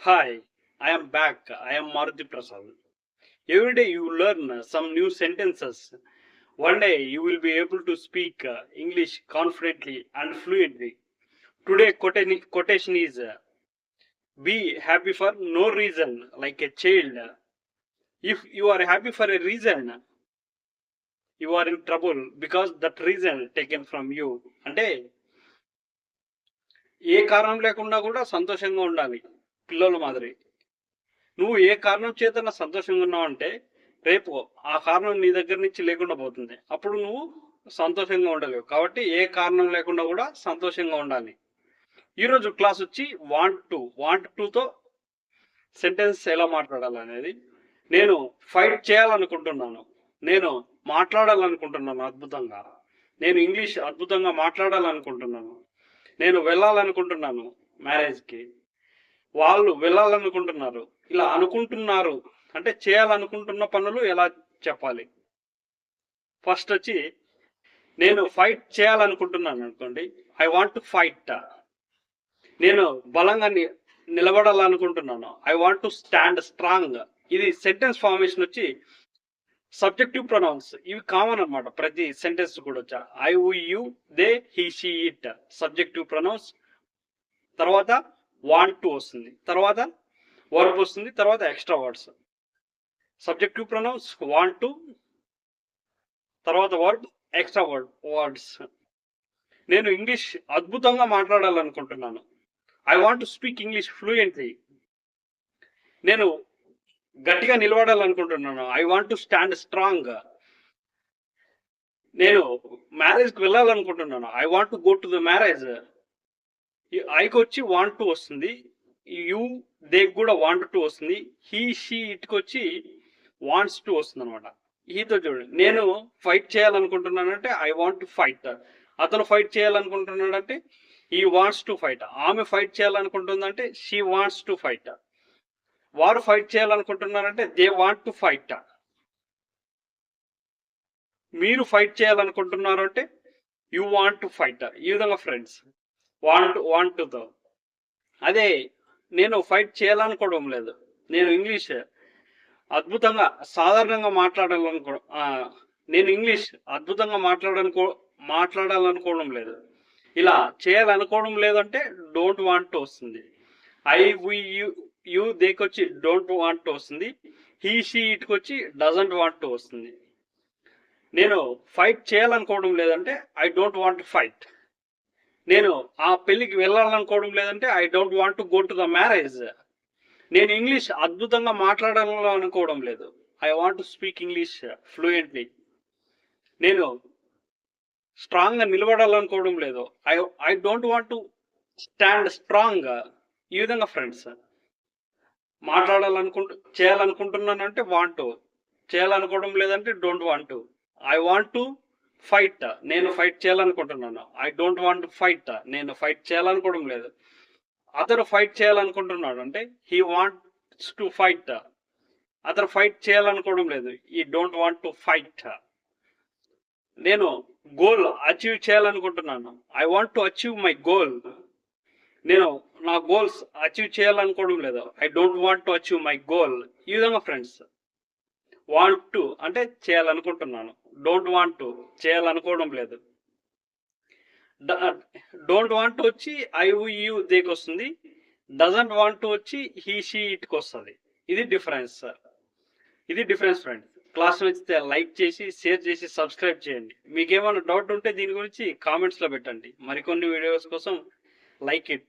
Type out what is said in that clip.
Hi, I am back. I am Maruti Prasad. Every day you learn some new sentences. One day you will be able to speak English confidently and fluently. Today quotation is be happy for no reason like a child. If you are happy for a reason, you are in trouble because that reason taken from you. అంటే ఏ కారణం లేకుండా కూడా సంతోషంగా ఉండాలి పిల్లల మాదిరి. నువ్వు ఏ కారణం చేత సంతోషంగా ఉన్నావు అంటే రేపు ఆ కారణం నీ దగ్గర నుంచి లేకుండా పోతుంది. అప్పుడు నువ్వు సంతోషంగా ఉండలేవు. కాబట్టి ఏ కారణం లేకుండా కూడా సంతోషంగా ఉండాలి. ఈరోజు క్లాస్ వచ్చి వాంట్ టు వాంట్ టూతో సెంటెన్స్ ఎలా మాట్లాడాలి అనేది నేను ఫైట్ చేయాలనుకుంటున్నాను. నేను మాట్లాడాలనుకుంటున్నాను అద్భుతంగా. నేను ఇంగ్లీష్ అద్భుతంగా మాట్లాడాలనుకుంటున్నాను. నేను వెళ్ళాలనుకుంటున్నాను మ్యారేజ్కి. వాళ్ళు వెళ్ళాలనుకుంటున్నారు. ఇలా అనుకుంటున్నారు. అంటే చేయాలనుకుంటున్న పనులు ఎలా చెప్పాలి? ఫస్ట్ వచ్చి నేను ఫైట్ చేయాలనుకుంటున్నాను అనుకోండి. ఐ వాంట్ టు ఫైట్ నేను బలంగా ని- నిలబడాలనుకుంటున్నాను. I want to stand strong ఇది సెంటెన్స్ ఫార్మేషన్ వచ్చి సబ్జెక్టివ్ ప్రొనౌన్స్ ఇవి కామన్ అన్నమాట. ప్రతి సెంటెన్స్ కూడా వచ్చా I you they he she it subjective pronouns తర్వాత వాంట్ టు వస్తుంది. తర్వాత వర్బ్ వస్తుంది తర్వాత extra words subjective pronouns want to తర్వాత వర్బ్ ఎక్స్ట్రా వర్డ్ వర్డ్స్ నేను ఇంగ్లీష్ అద్భుతంగా మాట్లాడాలనుకుంటున్నాను. I want to speak English fluently నేను గట్టిగా నిలబడాలనుకుంటున్నాను. I want to stand strong నేను మ్యారేజ్కి వెళ్ళాలనుకుంటున్నాను. I want to go to the marriage ఐకి వచ్చి వాంట్ టు వస్తుంది. యూ దే కూడా వాంట్ టు వస్తుంది. హీ షీ ఇట్కి వచ్చి వాంట్స్ టు వస్తుంది అనమాట ఈతో చూడండి. నేను ఫైట్ చేయాలనుకుంటున్నానంటే ఐ వాంట్ టు ఫైట్ అతను ఫైట్ చేయాలనుకుంటున్నాడంటే ఈ వాంట్స్ టు ఫైట్ ఆమె ఫైట్ చేయాలనుకుంటుందంటే షీ వాంట్స్ టు ఫైట్ వారు ఫైట్ చేయాలనుకుంటున్నారంటే దే వాంట్ టు ఫైట్ మీరు ఫైట్ చేయాలనుకుంటున్నారు అంటే యూ వాంట్ టు ఫైట్ ఈ విధంగా ఫ్రెండ్స్ వాంట్ వాంట్ దో. అదే నేను ఫైట్ చేయాలనుకోవడం లేదు. నేను ఇంగ్లీష్. అద్భుతంగా సాధారణంగా మాట్లాడాలనుకో నేను ఇంగ్లీష్. అద్భుతంగా మాట్లాడాలనుకో మాట్లాడాలనుకోవడం లేదు. ఇలా చేయాలనుకోవడం లేదంటే డోంట్ వాంట్ వస్తుంది. ఐ వి యు యూ దేకొచ్చి డోంట్ వాంట్ వస్తుంది. హీ షీ ఇట్కి వచ్చి డజంట్ వాంట్ వస్తుంది. నేను ఫైట్ చేయాలనుకోవడం లేదంటే ఐ డోంట్ వాంట్ ఫైట్. నేను ఆ పెళ్ళికి వెళ్ళాలనుకోవడం లేదంటే I don't want to go to the marriage నేను ఇంగ్లీష్ అద్భుతంగా మాట్లాడాలనుకోవడం లేదు. I want to speak English fluently నేను స్ట్రాంగ్గా నిలబడాలనుకోవడం లేదు. I I don't want to stand strong ఈ విధంగా ఫ్రెండ్స్ మాట్లాడాలనుకుంటు చేయాలనుకుంటున్నాను అంటే వాంట్ చేయాలనుకోవడం లేదంటే don't want I want to fight నేను ఫైట్ చేయాలనుకుంటున్నాను. ఐ డోంట్ వాంట్ ఫైట్ నేను ఫైట్ చేయాలనుకోవడం లేదు. అతను ఫైట్ చేయాలనుకుంటున్నాడు. అంటే హీ వాంట్స్ టు ఫైట్ అతను ఫైట్ చేయాలనుకోవడం లేదు. He don't want to fight నేను గోల్ అచీవ్ చేయాలనుకుంటున్నాను. I want to achieve my goal నేను నా గోల్స్ అచీవ్ చేయాలనుకోవడం లేదు. I don't want to achieve my goal ఈ విధంగా ఫ్రెండ్స్ వాంట్ టు అంటే చేయాలనుకుంటున్నాను. డోంట్ వాంట్ టు చేయాలనుకోవడం లేదు. డోంట్ వాంట్ వచ్చి ఐ యూ దేకి వస్తుంది? డజంట్ వాంట్ టు వచ్చి హీ షీ ఇట్కి వస్తుంది. ఇది డిఫరెన్స్ ఇది డిఫరెన్స్ ఫ్రెండ్ క్లాస్ నచ్చితే లైక్ చేసి షేర్ చేసి సబ్స్క్రైబ్ చేయండి. మీకేమైనా డౌట్ ఉంటే దీని గురించి కామెంట్స్లో పెట్టండి. మరికొన్ని వీడియోస్ కోసం లైక్ ఇట్.